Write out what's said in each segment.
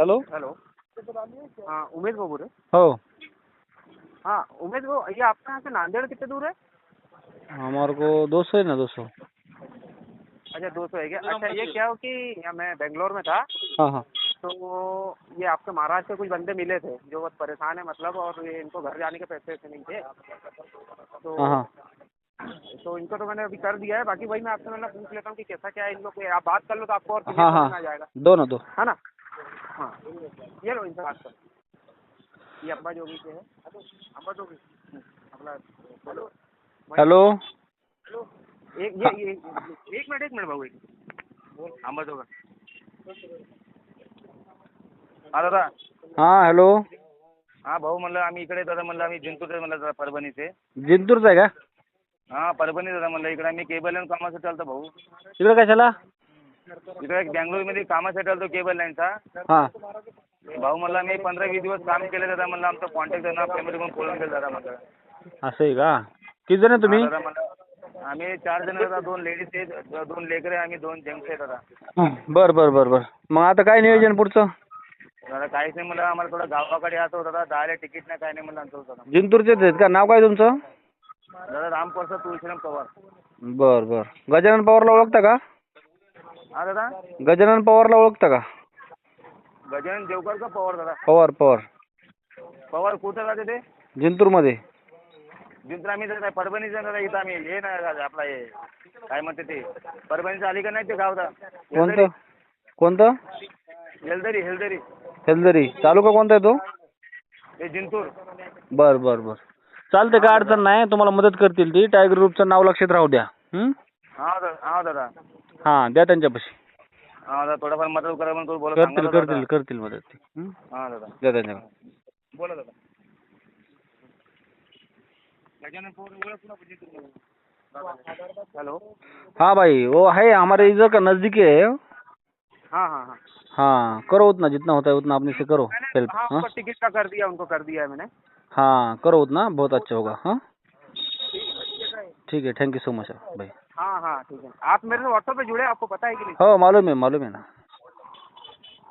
Hello hello हाँ उमेश बाबू रे। हो। हाँ उमेश बाबू ये आपका यहाँ से नांदेड़ कितने दूर है? हमारे को दो सौ है ना दो सौ। अच्छा दो सौ है क्या? अच्छा ये क्या हो कि यहाँ मैं बेंगलोर में था हाँ हाँ। तो ये आपके महाराष्ट्र से कुछ बंदे मिले थे जो बहुत परेशान है मतलब और ये इनको घर जाने के पैसे वैसे नहीं थे। तो हाँ हाँ। तो इनको तो मैंने अभी कर दिया है बाकी वही मैं आपसे मतलब पूछ लेता हूँ कि कैसा क्या है इन लोग को आप बात कर लो तो आपको और हाँ समझ में आ हाँ। जाएगा। दो ना दो। है ना? हाँ ये लो इनसे बात कर। ये अब्बा जोगी से है। अब्बा जोगी अपना बोलो। हॅलो। एक ये, ये एक मिनिट एक मिनिट भाऊ एक। आंबा जोगा हा दादा। हां हॅलो। हा भाऊ म्हणलं आम्ही इकडे दादा म्हणलं आम्ही जिंतूरचे म्हणलं दादा परभणीचे। जिंतूरचा आहे का? हा परभणी दादा म्हणलं इकडे आम्ही केबल लाईन कामासाठी आलतो भाऊ। तिकडे कशाला? इकडे बँगलोरमध्ये कामासाठी आलतो केबल लाईनचा हां. भाऊ म्हणलं आम्ही पंधरा वीस दिवस काम केलं दादा म्हणलं आमचं कॉन्टॅक्ट ना पेमेंट पण पळून गेलं दादा म्हणलं असं आहे का? किती जण आहे तुम्ही? दादा म्हणलं आम्ही चार जण दादा दोन लेडीज आहेत दोन लेकरं आहे आम्ही दोन जेंट्स आहे दादा. बर बर बर बर. मग आता काय नियोजन पुढचं? दादा काहीच नाही म्हणलं आम्हाला थोडं गावाकडे यायचं होतं दादा जायला तिकीट नाही काय नाही म्हणलं आमचं होतं. दादा. जिंतूरचेच आहेत का? नाव काय तुमचं? दादा रामप्रसाद तुळशीराम पवार. बर बर. गजानन पवारला ओळखता का? हा दादा गजानन पवारला ओळखता का? गजानन देवकर का पवार दादा? पवार पवार. पवार कुठं राहते ते? जिंतूरमध्ये. जिंतूर आम्ही परभणीचं दादा इथं आम्ही. हे ना आपला हे. काय म्हणते ते? परभणीचं आली का नाही ते गाव दादा कोणतं? कोणतं? हेलदरी हेलदरी. हेलदरी. तालुका कोणता आहे तो? हे जिंतूर. बर बर बर. चालते काय अडचण नाही. तुम्हाला मदत करतील ती. टायगर ग्रुपचं नाव लक्षात राहू द्या. हं? हा दादा हा दादा. हाँ द्या त्यांच्यापाशी. हा दादा थोडंफार मदत करा म्हणून बोला करतील सांगा दादा. करतील करतील मदत ती. हं? हा दादा. द्या त्यांच्याकडे. बोला दादा. गजानन पवार ओळख ना जिंतूर हेलो. हाँ भाई वो है हमारे इधर का नज़दीक है हाँ हाँ हाँ. हाँ करो उतना जितना होता है उतना अपने से करो मैंने हेल्प हाँ हाँ? उनको टिकट का कर दिया उनको कर दिया है मैंने। हाँ करो उतना बहुत अच्छा होगा हाँ? ठीक है थैंक यू सो मच भाई हाँ हाँ ठीक है। आप मेरे से व्हाट्सएप पे जुड़े आपको पता है कि नहीं? हो मालूम है मालूम है ना।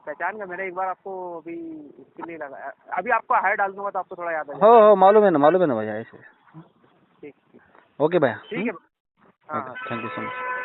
पहचान का मैंने एक बार आपको अभी इसके लिए लगा अभी आपको हाई डाल दूँगा तो आपको थोड़ा याद आ हो हो मालूम है ना मालूम है ना भैया ऐसे। ठीक ठीक। ओके भैया ठीक है। हाँ हाँ। Thank you so much